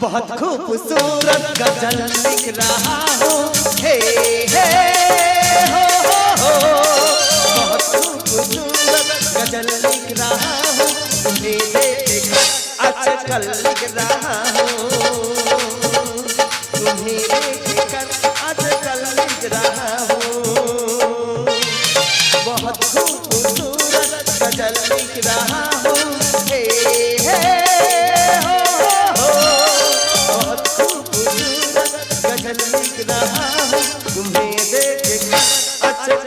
बहुत खूबसूरत गज़ल लिख रहा हूँ। हे हे, हो हो हो। बहुत खूबसूरत गज़ल लिख रहा हूँ। तुम्हें देखकर आजकल लिख रहा हूँ। तुम्हें देखकर आजकल लिख रहा हूँ। बहुत खूबसूरत गज़ल लिख रहा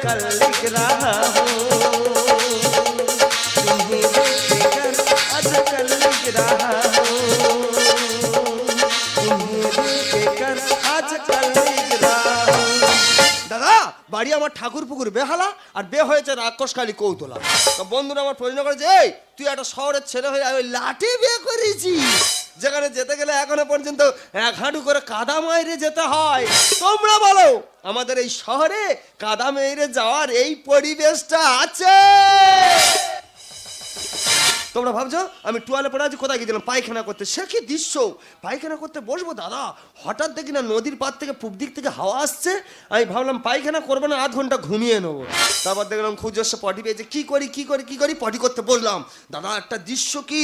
आजकल लिख रहा हूँ तुम्हें देखकर आजकल लिख रहा हूँ तुम्हें देखकर आजकल लिख रहा हूँ দাদা বাড়ি আমার ঠাকুর পুকুর বেহালা আর বে হয়েছে রাক্ষসকালী কৌতলা তো বন্ধুরা আমার প্রশ্ন করেছে, এই, তুই একটা শহরের ছেলে হয়ে ওই লাঠি বিয়ে করেছিস যেখানে যেতে গেলে এখনও পর্যন্ত এক হাঁটু করে কাদা মাইরে যেতে হয়। তোমরা বলো, আমাদের এই শহরে কাদা মেয়েরে যাওয়ার এই পরিবেশটা আছে? তোমরা ভাবছ, আমি টুয়ালে পড়ে আছি, কোথায় গিয়েছিলাম পায়খানা করতে। সে কি দৃশ্য? পায়খানা করতে বসবো? দাদা, হঠাৎ দেখি না নদীর পার থেকে, পূব দিক থেকে হাওয়া আসছে। আমি ভাবলাম, পায়খানা করব না, আধ ঘণ্টা ঘুমিয়ে নেব। তারপর দেখলাম জোরসে পটি পেয়েছে। কী করি কী করি কী করি? পটি করতে বসলাম দাদা, একটা দৃশ্য কি?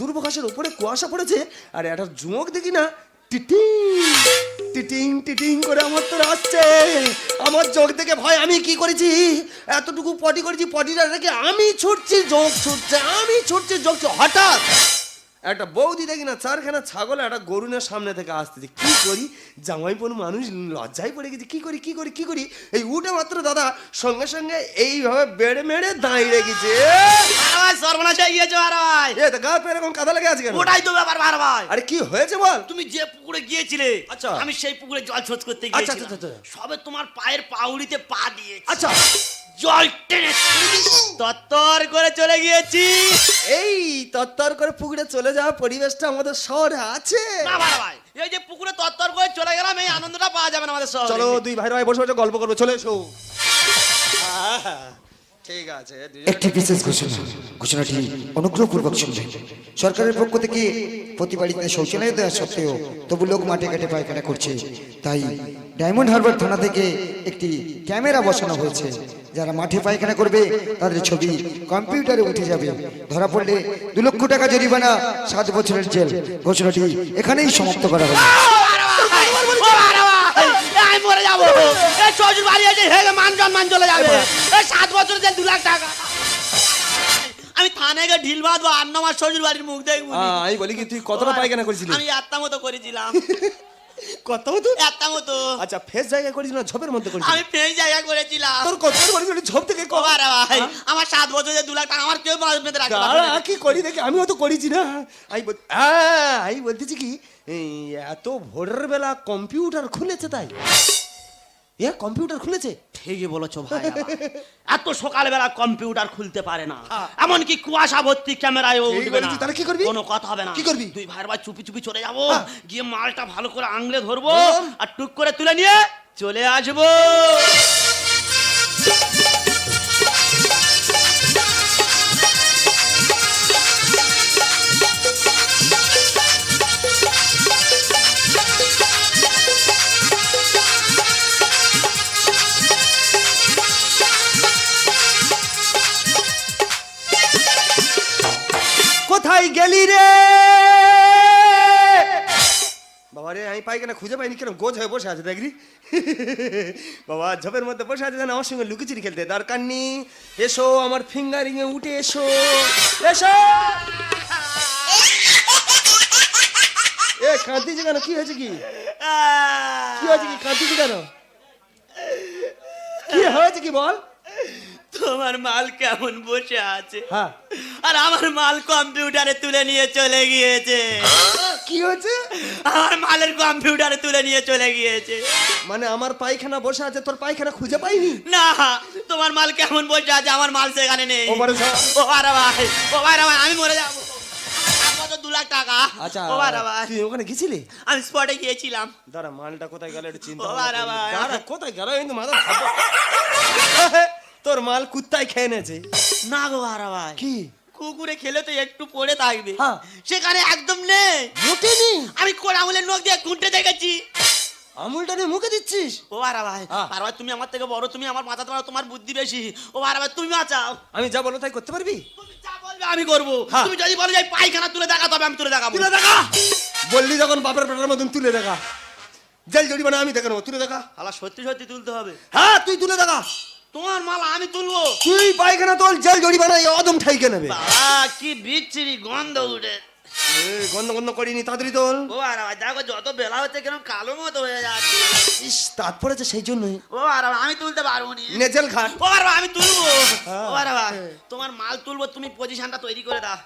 দুর্বঘাসের উপরে কুয়াশা পড়েছে, আর একটা যুমক দেখি না টিটিং টিটিং টিটিং করে আমার তো আসছে আমার চোখ থেকে ভয় আমি কি করেছি এতটুকু পটি করেছি, পটিটা রেখে আমি ছুটছি যোগ ছুটছে, আমি ছুটছি যোগ। হঠাৎ একটা বৌদি দেখি না চারখানা ছাগল একটা গরুনের সামনে থেকে আসতেছে কি করি? জামাই পন মানুষ লজ্জায় পড়ে গেছে কি করি কি করি কি করি? এই উঠে মাত্র দাদা সঙ্গে সঙ্গে এইভাবে বেড়ে মেড়ে দাঁড়িয়ে গেছে সর্বনাশ হয়ে গিয়েছে আর ভাই এ তো গা পেয়ে এরকম কাদা লেগে আছে কেন? ওটাই তো ব্যাপার ভার ভাই আরে কি হয়েছে বল? তুমি যে পুকুরে গিয়েছিলে আচ্ছা। আমি সেই পুকুরে জল শোধ করতে আচ্ছা, গিয়েছিলাম। আচ্ছা, আচ্ছা। সবে তোমার পায়ের পাউড়িতে পা দিয়েছি। আচ্ছা। জল টেনে তত্তর করে চলে গিয়েছি। এই তত্তর করে পুকুরে চলে যাওয়া পরিবেশটা আমাদের শহরে আছে। না ভাই এই যে পুকুরে তত্তর করে চলে গেলাম এই আনন্দটা পাওয়া যাবে না আমাদের শহরে। চলো দুই ভাই ভাই বসে বসে গল্প করব চলে এসো। আহা, ঠিক আছে একটি বিশেষ ঘোষণা ঘোষণাটি অনুগ্রহপূর্বক শুনবেন। সরকারের পক্ষ থেকে প্রতি বাড়িতে শৌচালয় দেওয়া সত্ত্বেও তবু লোক মাঠে ঘাটে পায়খানা করছে। তাই ডায়মন্ড হারবার থানা থেকে একটি ক্যামেরা বসানো হয়েছে। যারা মাঠে পায়খানা করবে তাদের ছবি কম্পিউটারে উঠে যাবে। ধরা পড়লে দু লক্ষ টাকা জরিমানা সাত বছরের জেল। ঘোষণাটি এখানেই সমাপ্ত করা ভাই, যাব। শ্বশুর বাড়ি আছে হেগে মান সম্মান চলে যাবে এই সাত বছর যে দু লাখ টাকা। আমি গিয়ে ঢিল বাঁধবো আর আমার শ্বশুর বাড়ির মুখ দেখব আমি বলি কি তুই কতটা পায়খানা করেছিলি? আমি একটা মতো করেছিলাম। কত হতো একটা মতো। আচ্ছা ফেস জায়গায় করেছিস না ঝোপের মধ্যে করেছিস আমি ফের জায়গা করেছিলাম। তোর কত করেছিস ঝোপ থেকে কবার ভাই আমার সাত বছর যে দু লাখ টাকা আমার কেউ বেঁধে পারবে না। কি করি দেখি? আমিও তো করেছি না। আমি বল- হ্যাঁ, আমি বলতেছি কি এত ভোরের বেলা কম্পিউটার খুলেছে তাই। এ কম্পিউটার খুলেছে ঠিকই বলেছ ভাই। এত সকালবেলা কম্পিউটার খুলতে পারে না এমন এমনকি কুয়াশা ভর্তি ক্যামেরায় উঠবে না তাহলে কি করবি? কোনো কথা হবে না কি করবি? তুই ভাইয়ের ভাই চুপি চুপি চলে যাব হ্যাঁ। গিয়ে মালটা ভালো করে আঙলে ধরবো আর টুক করে তুলে নিয়ে চলে আসব পাইখানা খুঁজে পাইনি কেন গোজ হয়ে বসে আছে দেখলি? বাবা ঝোপের মধ্যে বসে আছে যেন আমার সঙ্গে লুকিচিরি খেলতে। দরকার নেই। এসো আমার ফিঙ্গারিং এ উঠে এসো। এসো! এ কাঁদতেছি কেন? কি হয়েছে কি? কি হয়েছে কি? কাঁদতেছি কেন? কি হয়েছে কি বল? তোমার মাল কেমন বসে আছে? হ্যাঁ। আর আমার মাল কম্পিউটারে তুলে নিয়ে চলে গিয়েছে। কি হয়েছে? আমার মালের কম্পিউটারে তুলে নিয়ে চলে গিয়েছে। মানে আমার পায়খানা বসে আছে তোর পায়খানা খুঁজে পাইনি? না তোমার মাল কেমন বসে আছে? আমার মাল সেখানে নেই। ও বারে সা- ও বারে ভাই ও বারে ভাই আমি মরে যাব। আমার তো দু লাখ টাকা? আচ্ছা ও বারে ভাই। তুই ওখানে গেছিলি? আমি স্পটে গিয়েছিলাম। দাঁড়া মালটা কোথায় গেল একটু চিন্তা ও ভাবনা বারে করি। দাঁড়া, কোথায় গেল? কিন্তু মাথা তোর মাল কুত্তায় খেয়ে নেছে না গো বারে ভাই। কি? পুকুরে খেলে তো একটু পড়ে থাকবে। হ্যাঁ। সেখানে একদম নেই। আমি কোন আঙুলের নখ দিয়ে খুঁটে দেখেছি। আমুলটা নিয়ে মুখে দিচ্ছিস? ও আর ভাই হ্যাঁ। আর ভাই তুমি আমার থেকে বড় তুমি আমার মাথা তোমার তোমার বুদ্ধি বেশি। ও আর ভাই তুমি বাঁচাও। আমি যা বলো তাই করতে পারবি? তুমি যা বলবে আমি করব। হ্যাঁ। তুমি যদি বলো যে এই পায়খানা তুলে দেখা তবে আমি তুলে দেখাবো। তুলে দেখা? বললি যখন বাপের পেটের মতন তুলে দেখা। জেল জরিমানা আমি দেখে নেব তুলে দেখা। আলা সত্যি সত্যি তুলতে হবে। হ্যাঁ তুই তুলে দেখা। তোমার মালা আমি তুলবো। তুই পায়খানা তোল জেল জরিমানা এই অদম ঠাইকে নেবে বাবা কি বিচ্ছিরি গন্ধ উঠে। গন্ধ গন্ধ করিনি তাড়াতাড়ি তোল। ও আর ভাই দেখো যত বেলা হচ্ছে কেন কালো মতো হয়ে যাচ্ছে। ইস তাঁত পড়েছে সেই জন্যই। ও আর আমি তুলতে পারব নি। নে জেল ঘাট। ও আর আমি তুলবো। হ্যাঁ। ও আর ভাই, তোমার মাল তুলবো তুমি পজিশনটা তৈরি করে দাও।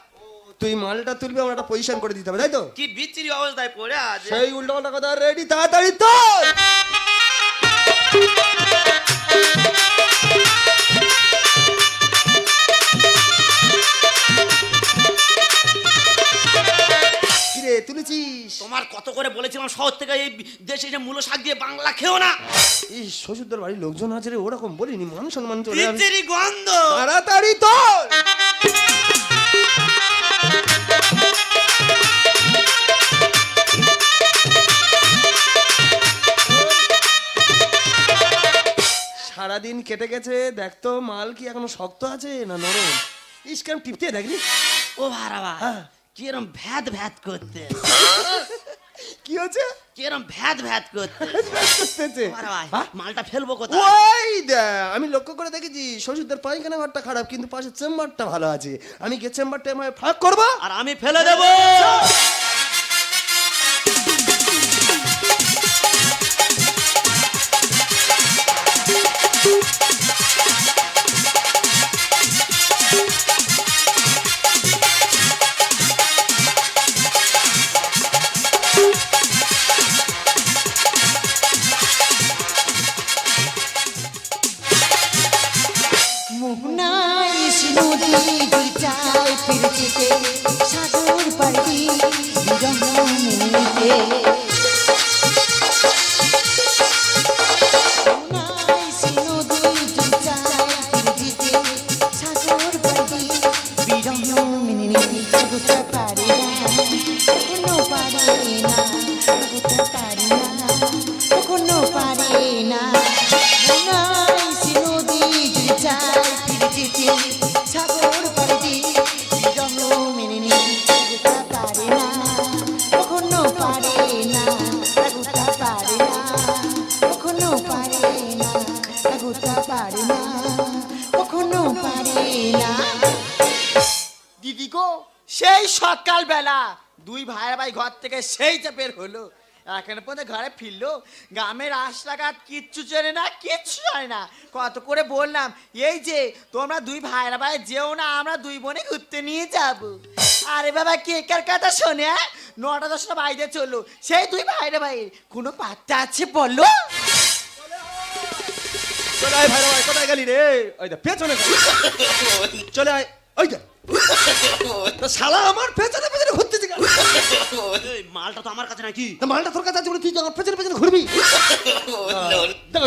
তুই মালটা তুলবি আমার একটা পজিশন করে দিতে হবে তাই তো? কি বিচ্ছিরি অবস্থায় পড়ে আছে। সেই উল্টো কথা রেডি তাড়াতাড়ি তোল। তোমার কত করে বলেছিলাম শহর থেকে এই দেশে যে মূল শাক দিয়ে বাংলা খেও না। এই শ্বশুরদের বাড়ির লোকজন আছে রে ওরকম বলিনি মান সম্মান চলে যাবে গন্ধ। তাড়াতাড়ি তোল! সারাদিন কেটে গেছে দেখ তো মাল কি এখনও শক্ত আছে না নরম? ইস টিপতে দেখলি? ও ভাড়া হ্যাঁ। কিরম ভ্যাদ ভ্যাদ করতে। কি হচ্ছে কিরম ভ্যাদ ভ্যাদ করতে? করতেছে? মালটা ফেলব কোথায়? ওই দে আমি লক্ষ্য করে দেখেছি শ্বশুরদের পায়খানা ঘরটা খারাপ কিন্তু পাশের চেম্বারটা ভালো আছে। আমি গিয়ে চেম্বারটা ফাঁক করব? আর আমি ফেলে দেবো! দিদি গো সেই সকাল বেলা দুই ভাই ভাই ঘর থেকে সেই চেপের হলো এখন পর্যন্ত ঘরে ফিরলো। গ্রামের রাস্তাঘাট কিচ্ছু চেনে না কিচ্ছু জানে না। কত করে বললাম এই যে তোমরা দুই ভাইরা ভাই যেও না আমরা দুই বোনে ঘুরতে নিয়ে যাব। আরে বাবা কে কার কথা শোনে হ্যাঁ? নটা দশটা বাইরে চলল। সেই দুই ভাইরা ভাই কোনো পাত্তা আছে বলো? চলে আয় ভাই ভাই কোথায় গেলি রে? ওই দে পেছনে গেল। চলে আয় ওই দে শালা আমার পেছনে পেছনে এই মালটা তো আমার কাছে নাকি? তা মালটা তোর কাছে আছে বলে তুই আমার পেছনে পেছনে ঘুরবি। দেখো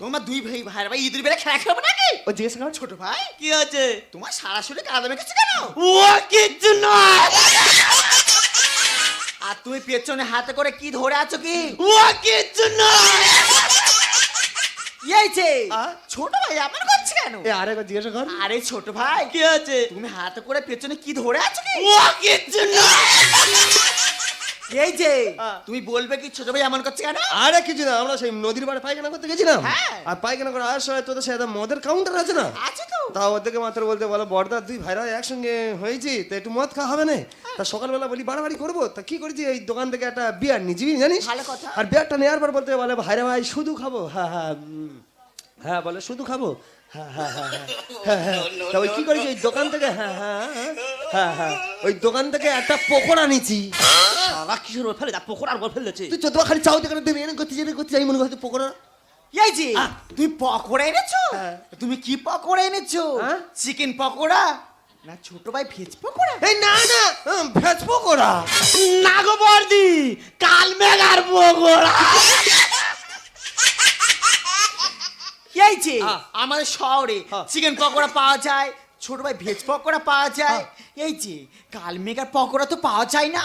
তোমার দুই ভাই ভাইরা ভাই ঈদের বেলা খেলা খেলব নাকি? ও জিজ্ঞেস কর ছোট ভাই? কি আছে তোমার সারা শরীরে কাদা মেখেছে কেন? ও কিচ্ছু নয়। আর তুমি পেছনে হাতে করে কি ধরে আছো কি? ও কিচ্ছু নয়। ছোট ভাই আমার করছে কেন? আরে আরেকবার জিজ্ঞাসা কর। আরে ছোট ভাই কি আছে তুমি হাতে করে পেছনে কি ধরে আছো কি? ও কিচ্ছু নয় এই যে তুমি বলবে কি ছোট ভাই এমন করছে কেন? আরে কিছু না আমরা সেই নদীর পাড়ে পায়খানা করতে গেছিলাম। হ্যাঁ। আর পায়খানা করে আসার সময় তোদের সাথে মদের কাউন্টার আছে না? আছে তো। তা ওদেরকে মাত্র বলতে বলো বড়দা দুই ভাইরা একসঙ্গে হয়েছি তা একটু মদ খাওয়া হবে না? তা সকালবেলা বলি বাড়াবাড়ি করব? তা কি করেছি? এই দোকান থেকে একটা বিয়ার নিয়েছি জানিস? আর বিয়ারটা নেওয়ার পর বলতে বলে ভাইরা ভাই শুধু খাব? হ্যাঁ হ্যাঁ হ্যাঁ বলে শুধু খাব? তা ওই কি করেছি? ওই দোকান থেকে হ্যাঁ হ্যাঁ হ্যাঁ, হ্যাঁ ওই দোকান থেকে একটা পকোড়া নিয়েছি শালা কিশোর ওর ফেলে দা পকোড়ার উপর ফেলে দিচ্ছে তুই চোদ্দ খালি চাও দেখানে তুমি এনে করতে জেনে করতে যাই মনে করতে পকোড়া। এই যে তুমি পকোড়া এনেছো? হ্যাঁ। তুমি কি পকোড়া এনেছো? হ্যাঁ? চিকেন পকোড়া? না ছোট ভাই ভেজ পকোড়া? এই না না ভেজ পকোড়া। না গো বর্দি কাল মেঘার পকোড়া। যে হ্যাঁ। আমাদের শহরে। হ্যাঁ। চিকেন পকোড়া পাওয়া যায় ছোট ভাই ভেজ পকোড়া পাওয়া যায়। এই যে কাল মেঘার পকোড়া তো পাওয়া যায় না।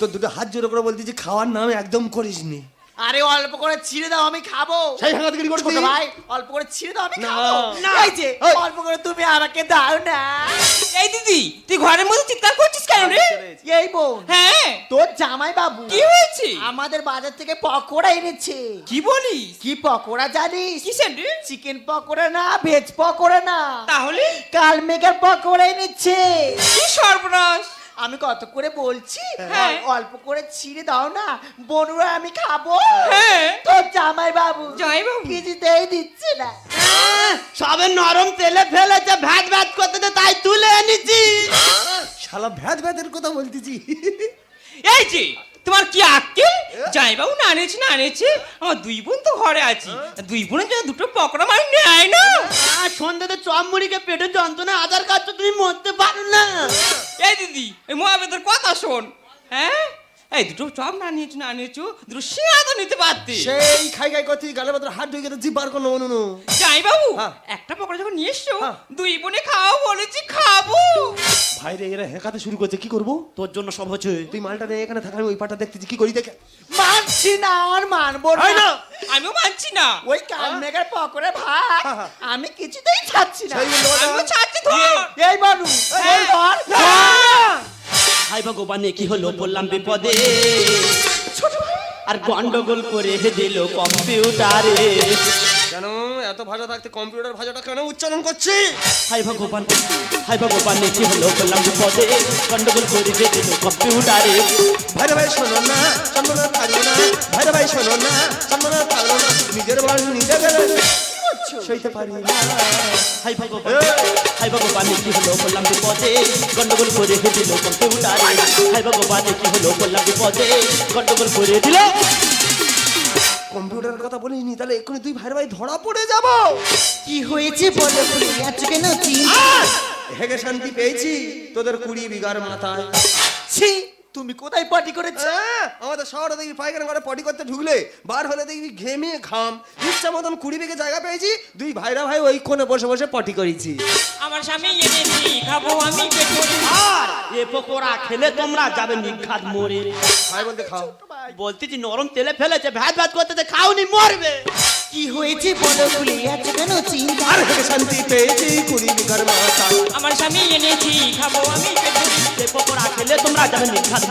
তো দুটো হাত জোর করে বলতেছি খাওয়ার নাম একদম করিসনি। আরে অল্প করে ছিঁড়ে দাও আমি খাব। সেই হাঙ্গাতগিরি করছিস? ছোট ভাই অল্প করে ছিঁড়ে দাও আমি না। খাব। না। এই যে। অল্প করে তুমি আমাকে দাও না। এই দিদি তুই ঘরের মধ্যে চিৎকার করছিস কেন রে? এই বোন হ্যাঁ। তোর জামাই বাবু কি হয়েছে? আমাদের বাজার থেকে পকোড়া এনেছে। কি বলিস? কি পকোড়া জানিস? কিসের রে? চিকেন পকোড়া না ভেজ পকোড়া না। তাহলে? কালমেঘার পকোড়া এনেছে। কি সর্বনাশ। আমি কত করে বলছি? হ্যাঁ। অল্প করে ছিঁড়ে দাও না। বনুরা আমি খাব। হ্যাঁ। তোর জামাই বাবু জামাইবাবু? কিছুতেই দিচ্ছে না। সবে নরম তেলে ফেলেছে ভ্যাট ভ্যাট করতে তাই তুলে এনেছি। শালা ভ্যাদ ভ্যাদের কথা বলতেছি। এই যে তোমার কি আক্কেল? জামাইবাবু না আনেছে না আনেছে আমার দুই বোন তো ঘরে আছি। দুই বোনের জন্য দুটো পকোড়া মারি নেয় না। আর সন্ধ্যাতে চপ মুড়িকে পেটে যন্ত্রণা আধার কার্ড তো তুমি মরতে পারো না। দিদি এই মহাবেদের কথা শোন হ্যাঁ? এই দুটো চপ না নিয়েছো না নিয়েছো দুটো শিয়া তো নিতে পারতে। সেই খাই খাই করছি গালের ভেতরে হাত ঢুকে জিভ বার করল অনুনু। জামাইবাবু হ্যাঁ। একটা পকোড়া যখন নিয়ে এসছো হ্যাঁ। দুই বোনে খাওয়া বলেছি খাব। ভাই রে এরা হেঁকাতে শুরু করছে কি করব? তোর জন্য সব হচ্ছে। তুই মালটা নিয়ে এখানে থাকা আমি ওই পাটা দেখতেছি কি করি দেখে। মানছি না আর মানবো হয় না। আমিও মানছি না। ওই কালমেঘার পকোড়া ভাত হ্যাঁ। আমি কিছুতেই খাচ্ছি না। আমিও ছাড়ছি ধর। এই বানু এই ধর হাই ভগবানে কি হলো বললাম বিপদে? আর গন্ডগোল করে দিল কম্পিউটারে। কেন? এত ভাষা থাকতে কম্পিউটার ভাষাটা কেন উচ্চারণ করছি? হাই ভগবান হাই ভগবানে কি হলো বললাম বিপদে। গন্ডগোল করে দিল কম্পিউটারে। ভাইরা ভাই শোনো না সম্মান থাকল না। ভাইরা ভাই শোনো না সম্মান থাকল না। নিজের বাড়ি নিজে গেলে সইতে পারি না। হাই ভগবান হাই ভগবানে কি হলো বললাম বিপদে। গন্ডগোল করে দিল কম্পিউটারে। হাই ভগবানে কি হলো বললাম বিপদে। গন্ডগোল করে দিল কম্পিউটারের কথা বলিনি তাহলে এক্ষুনি তুই ভাইরা ভাই ধরা পড়ে যাব। কি হয়েছে বলো যাচ্ছ কেন হেগে শান্তি পেয়েছি তোদের কুড়ি বিঘার মাথায়। ছি তুমি কোথায় পার্টি করেছ? আমাদের শহরে দেখবি পায়খানা করে পটি করতে ঢুকলে বার হলে দেখবি ঘেমে ঘাম। ইচ্ছা মতন কুড়ি বিঘে জায়গা পেয়েছি দুই ভাইরা ভাই ওই কোণে বসে বসে পটি করেছি। আমার স্বামী এনেছি খাব আমি পেটে। আর এ পকোড়া খেলে তোমরা যাবে নিঘাত মরে ভাই বলতে খাও। বলতেছি নরম তেলে ফেলেছে ভ্যাট ভ্যাট করতে খাওনি মরবে। কি হয়েছে বলো ভুলে যাচ্ছ কেন চিন্তা? আর হেগে শান্তি পেয়েছি কুড়ি বিঘার মাথায় আমার স্বামী এনেছি খাব আমি পেটে পকোড়া খেলে তোমরা যাবে নিঘাত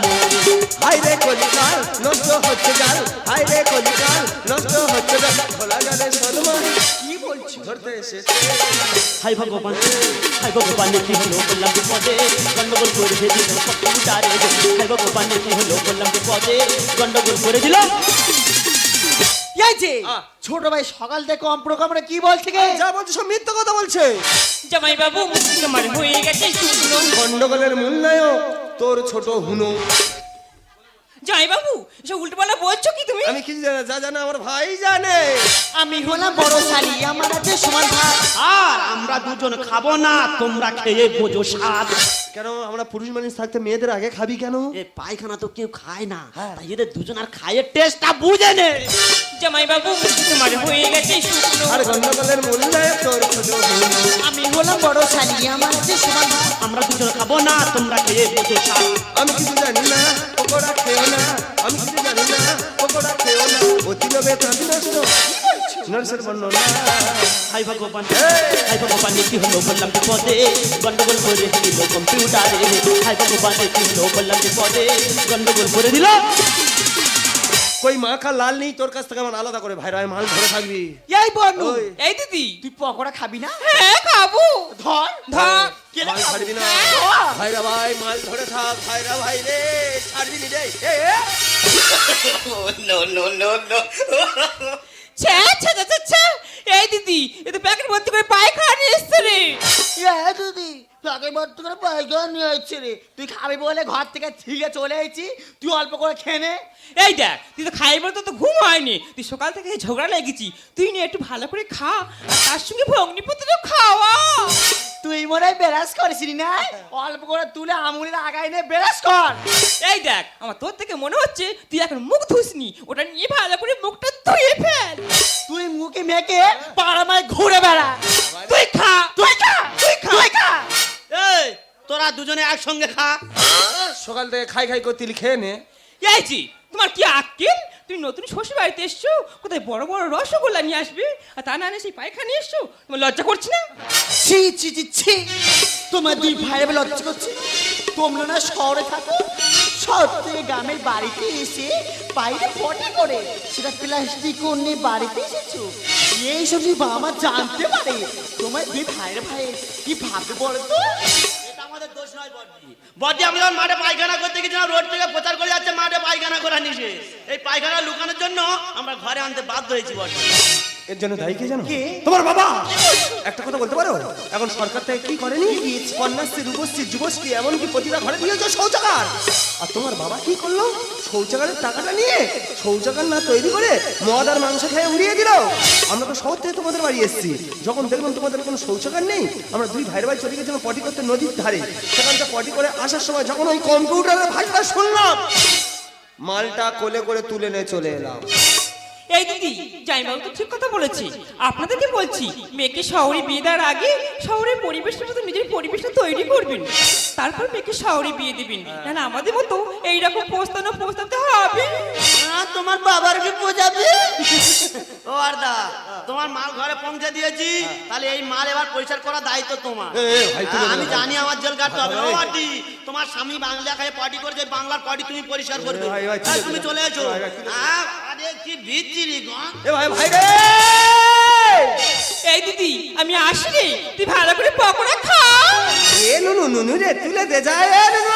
হাই রে কলিকাল নষ্ট হচ্ছে জাল। হাই রে কলিকাল নষ্ট হচ্ছে জাল। খোলা জালে সদমান কি বলছি? ধরতে এসেছে। হাই ভগবান হাই ভগবান কি হলো বললাম বিপদে? গন্ডগোল করে দিল কম্পিউটারে হাই ভগবান কি হলো বললাম বিপদে? গন্ডগোল করে দিল এই যে ছোট ভাই সকাল থেকে কম্প্রোগ্রামে কি বলছে গে যা বলছে সব মিথ্যা কথা বলছে। জামাই বাবু তোমার হয়ে গেছে শুকনো। গন্ডগোলের তোর ছোট হুনো। জামাই বাবু এসব উল্টো পাল্টা বলছো কি তুমি? আমি কিছু জানি যা জানে আমার ভাই জানে। আমি হলাম বড় শালি আমার আছে সমান ভাগ আর আমরা দুজন খাব না তোমরা খেয়ে বোঝো স্বাদ। কেন? আমরা পুরুষ মানুষ থাকতে মেয়েদের আগে খাবি কেন? এ পায়খানা তো কেউ খায় না। তাই এদের দুজন আর খায়ের টেস্টটা বুঝে নে। জামাই বাবু তোমার হয়ে গেছে শুকনো। আর গন্ডগোলের তোর আমি হলাম বড় শালি আমার যে সমান আমরা দুজন খাব না তোমরা খেয়ে বুঝো আমি কিছু জানি না খেও না। অতি লোভে প্রাণী নষ্ট নরসের বর্ণনা হাই ভগবান হাই ভগবান, কি হলো বললাম বিপদে গন্ডগোল করে দিল কম্পিউটারে। হাই ভগবান, কি হলো বললাম বিপদে গন্ডগোল করে দিল। কই মাখা লাল নেই তোর কাছ থেকে আমার আলাদা করে। ভাই রায় মাল ধরে থাকবি। এই বনু এই দিদি। তুই পকোড়া খাবি না? হ্যাঁ খাব। ধর। ধর। মাল ছাড়বি না। ভাইরা ভাই মাল ধরে থাক। ভাইরা ভাই রে ছাড়বি নি রে। ছ্যা ছ্যা ছ্যা ছ্যা এই দিদি এ তো প্যাকেট ভর্তি করে পায়খানা এসছে রে। এ দিদি। তাকে মাত্র করে পায়খানা নিয়ে রে। তুই খাবি বলে ঘর থেকে থেকে চলে এসেছি। তুই অল্প করে খেয়ে নে। এই দেখ তুই তো খাই বলে তো তো ঘুম হয়নি। তুই সকাল থেকে ঝগড়া লেগেছি। তুই নিয়ে একটু ভালো করে খা আর তার সঙ্গে ভগ্নিপত্র খাওয়া। তুই মনে হয় বেরাস করিসনি না? অল্প করে তুলে আমুলের আগায় নিয়ে বেরাস কর। এই দেখ আমার তোর থেকে মনে হচ্ছে তুই এখন মুখ ধুসনি। ওটা নিয়ে ভালো করে মুখটা ধুয়ে ফেল। তুই মুখে মেখে পাড়ামায় ঘুরে বেড়া। তুই খা। তুই খা। তুই খা। তুই খা। এই তোরা দুজনে একসঙ্গে খা। সকাল থেকে খাই খাই করে তিল খেয়ে নে। এই জি তোমার কি আক্কেল? তুমি নতুন শ্বশুর বাড়িতে এসছো কোথায় বড় বড় রসগোল্লা নিয়ে আসবে? আর তা না এনে সেই পায়খানা নিয়ে এসছো তোমার লজ্জা করছি না? ছি ছি ছি ছি। তোমার দুই ভাই বলে লজ্জা করছে। তোমরা না শহরে থাকো শহর থেকে গ্রামের বাড়িতে এসে বাইরে ফটা করে সেটা প্লাস্টিক নিয়ে বাড়িতে এসেছ। এই সব যদি বাবা জানতে পারে। তোমার যে ভাইয়ের ভাই কি ভাববে বলো তো? আমাদের দোষ নয় বডি বডি আমি যখন মাঠে পায়খানা করতে গেছিলাম, রোড থেকে প্রচার করে যাচ্ছে, মাঠে পায়খানা করা নিষেধ। এই পায়খানা লুকানোর জন্য আমরা ঘরে আনতে বাধ্য হয়েছি বডি এর জন্য দায়ী কে জানো? তোমার বাবা! একটা কথা বলতে পারো? এখন সরকার থেকে কি করেনি কন্যাশ্রী রূপশ্রী যুবশ্রী এমনকি প্রতিটা ঘরে দিয়েছে শৌচাগার। আর তোমার বাবা কি করল? শৌচাগারের টাকাটা নিয়ে শৌচাগার না তৈরি করে মদ আর মাংস খেয়ে উড়িয়ে দিল। আমরা তো শহর থেকে তোমাদের বাড়ি এসেছি। যখন দেখলাম তোমাদের কোনো শৌচাগার নেই আমরা দুই ভাইয়ের ভাই চলে গেছিলাম পটি করতে নদীর ধারে। সেখানটা পটি করে আসার সময় যখন ওই কম্পিউটারের ভাষা শুনলাম মালটা কোলে করে তুলে নিয়ে চলে এলাম। এই দিদি জামাইবাবু তো ঠিক কথা বলেছি। আপনাদেরকে বলছি মেয়েকে শহরে বিয়ে দেওয়ার আগে শহরের পরিবেশের মতো নিজের পরিবেশটা তৈরি করবেন। তারপর মেয়েকে শহরে বিয়ে দিবেন। না না আমাদের মতো এইরকম প্রস্তাব প্রস্তাবতে হবে। হ্যাঁ, তোমার বাবার কি বোঝাবে? ও আরদা তোমার মাল ঘরে পৌঁছে দিয়েছি। তাহলে এই মাল এবার পরিষ্কার করার দায়িত্ব তোমার। তুলে আমি জানি আমার জেল কাটতে হবে। ও তোমার স্বামী বাংলা খায় পার্টি করেছে বাংলার পার্টি তুমি পরিষ্কার করবে। দে। তুমি চলে এসো। আরে কি বিচ্ছিরি গো এ ভাই ভাই রে! এই দিদি আমি আসি রে তুই ভালো করে পকোড়া খা। এ নুনু নুনু রে তুলে দে যায় এ নুনু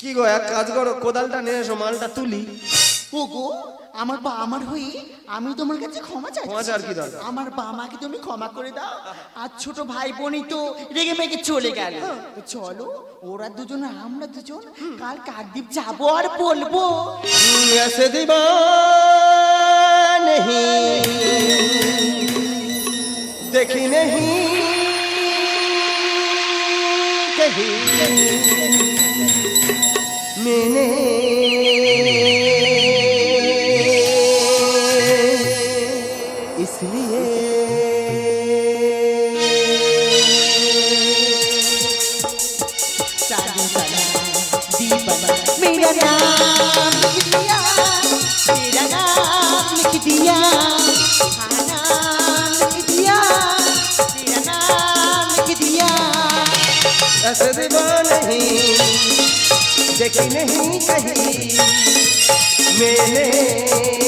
কি গো এক কাজ করো কোদালটা নিয়ে এসো মালটা তুলি। ওগো আমার বা আমার হয়ে আমি তোমার কাছে ক্ষমা চাই ক্ষমা চাওয়ার কি দরকার? আমার বামাকে তুমি ক্ষমা করে দাও আর ছোট ভাই বোনই তো রেগে মেগে চলে গেল তো চলো ওরা দুজন আর আমরা দুজন কাল কাকদ্বীপ যাবো আর বলবো ऐसे दीवान नहीं देखी नहीं कहीं मैंने नहीं देखी नहीं कहीं मैंने